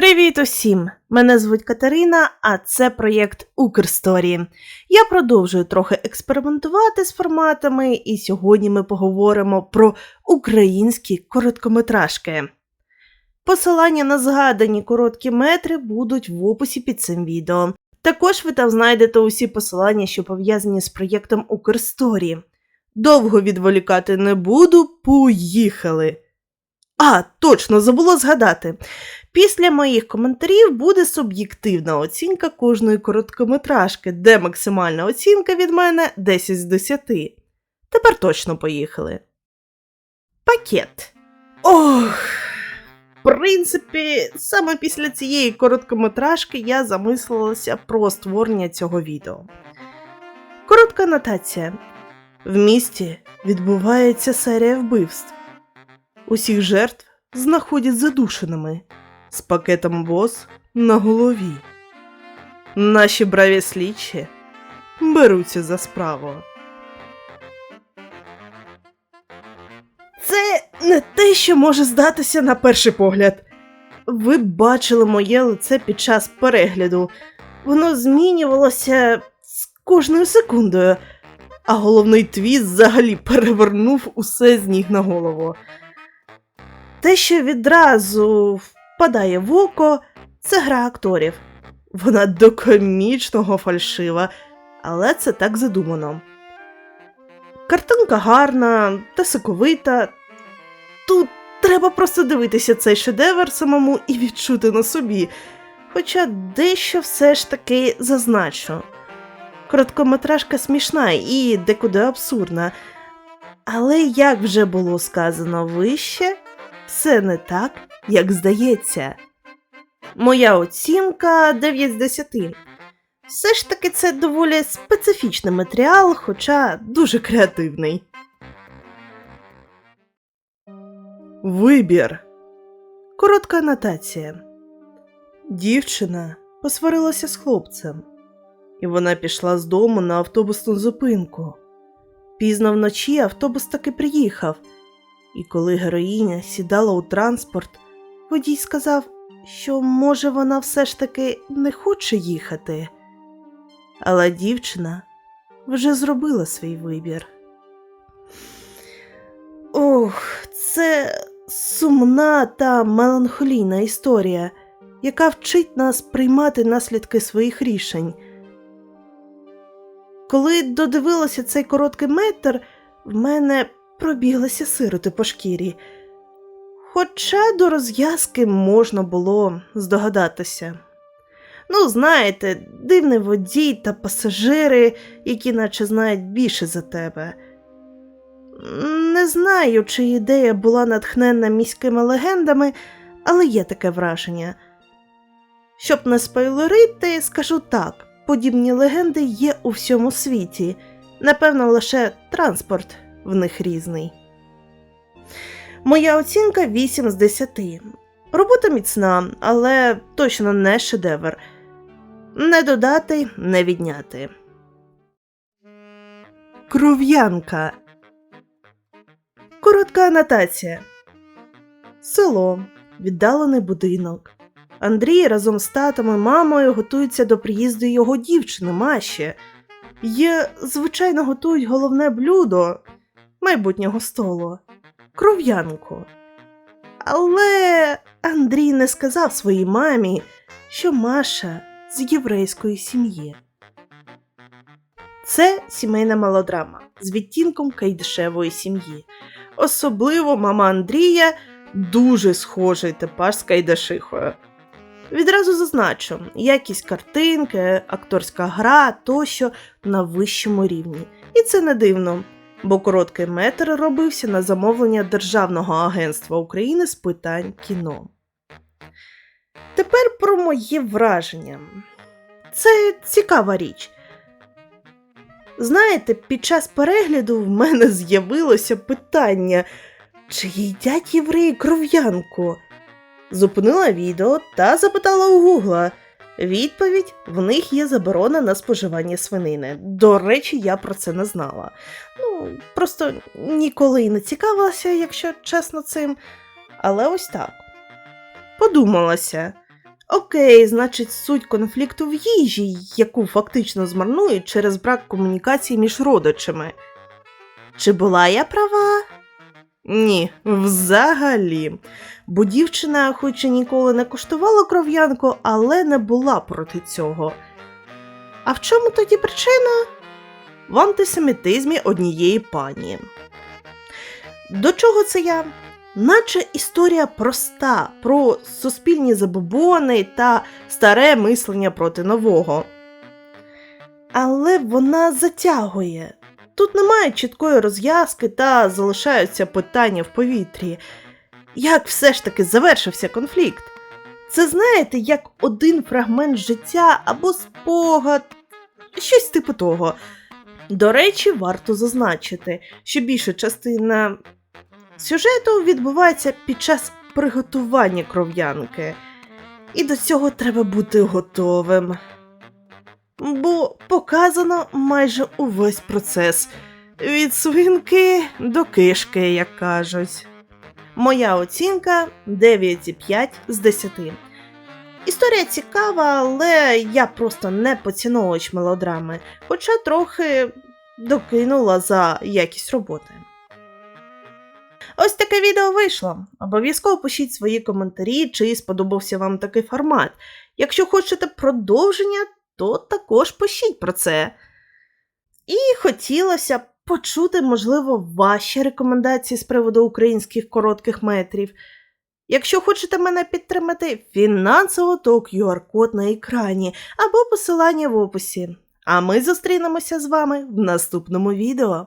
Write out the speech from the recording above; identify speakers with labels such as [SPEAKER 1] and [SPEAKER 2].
[SPEAKER 1] Привіт усім! Мене звуть Катерина, а це проєкт Укрсторі. Я продовжую трохи експериментувати з форматами, і сьогодні ми поговоримо про українські короткометражки. Посилання на згадані короткі метри будуть в описі під цим відео. Також ви там знайдете усі посилання, що пов'язані з проєктом Укрсторі. Довго відволікати не буду, поїхали! А, точно, забула згадати. Після моїх коментарів буде суб'єктивна оцінка кожної короткометражки, де максимальна оцінка від мене 10 з 10. Тепер точно поїхали. Пакет. Ох. В принципі, саме після цієї короткометражки я замислилася про створення цього відео. Коротка анотація. В місті відбувається серія вбивств. Усіх жертв знаходять задушеними з пакетом ВОЗ на голові. Наші браві слідчі беруться за справу. Це не те, що може здатися на перший погляд. Ви бачили моє лице під час перегляду. Воно змінювалося з кожною секундою, а головний твіст взагалі перевернув усе з ніг на голову. Те, що відразу впадає в око, це гра акторів. Вона до комічного фальшива, але це так задумано. Картинка гарна та соковита. Тут треба просто дивитися цей шедевр самому і відчути на собі. Хоча дещо все ж таки зазначу. Короткометражка смішна і декуди абсурдна. Але, як вже було сказано вище, все не так, як здається. Моя оцінка 9 з 10. Все ж таки це доволі специфічний матеріал, хоча дуже креативний. Вибір. Коротка анотація. Дівчина посварилася з хлопцем, і вона пішла з дому на автобусну зупинку. Пізно вночі автобус таки приїхав, і коли героїня сідала у транспорт, водій сказав, що, може, вона все ж таки не хоче їхати. Але дівчина вже зробила свій вибір. Ох, це сумна та меланхолійна історія, яка вчить нас приймати наслідки своїх рішень. Коли додивилася цей короткий метр, в мене пробіглися сироти по шкірі. Хоча до розв'язки можна було здогадатися. Ну, знаєте, дивний водій та пасажири, які наче знають більше за тебе. Не знаю, чи ідея була натхненна міськими легендами, але є таке враження. Щоб не спойлерити, скажу так: подібні легенди є у всьому світі, напевно, лише транспорт в них різний. Моя оцінка 8 з 10. Робота міцна, але точно не шедевр. Не додати, не відняти. Кров'янка. Коротка анотація. Село. Віддалений будинок. Андрій разом з татом і мамою готуються до приїзду його дівчини Маші. Є, звичайно, готують головне блюдо майбутнього столу кров'янку. Але Андрій не сказав своїй мамі, що Маша з єврейської сім'ї. Це сімейна мелодрама з відтінком кайдешевої сім'ї. Особливо мама Андрія дуже схожий типаж з Кайдашихою. Відразу зазначу, якість картинки, акторська гра тощо на вищому рівні. І це не дивно, бо короткий метр робився на замовлення Державного агентства України з питань кіно. Тепер про моє враження. Це цікава річ. Знаєте, під час перегляду в мене з'явилося питання, чи їдять євреї кров'янку? Зупинила відео та запитала у Гугла. Відповідь: в них є заборона на споживання свинини. До речі, я про це не знала. Ну, просто ніколи не цікавилася, якщо чесно цим. Але ось так. Подумалася, Окей, значить, суть конфлікту в їжі, яку фактично змарнують через брак комунікації між родичами. Чи була я права? Ні, взагалі. Бо дівчина, хоч і ніколи не куштувала кров'янку, але не була проти цього. А в чому тоді причина? В антисемітизмі однієї пані. До чого це я? Наче історія проста про суспільні забобони та старе мислення проти нового. Але вона затягує. Тут немає чіткої розв'язки та залишаються питання в повітрі. Як все ж таки завершився конфлікт? Це знаєте, як один фрагмент життя або спогад, щось типу того. До речі, варто зазначити, що більша частина сюжету відбувається під час приготування кров'янки, і до цього треба бути готовим. Бо показано майже увесь процес від свинки до кишки, як кажуть. Моя оцінка 9,5 з 10. Історія цікава, але я просто не поціновувач мелодрами, хоча трохи докинула за якість роботи. Ось таке відео вийшло. Обов'язково пишіть свої коментарі, чи сподобався вам такий формат. Якщо хочете продовження, то також пишіть про це. І хотілося б почути, можливо, ваші рекомендації з приводу українських коротких метрів. Якщо хочете мене підтримати, фінансово, то QR-код на екрані або посилання в описі. А ми зустрінемося з вами в наступному відео.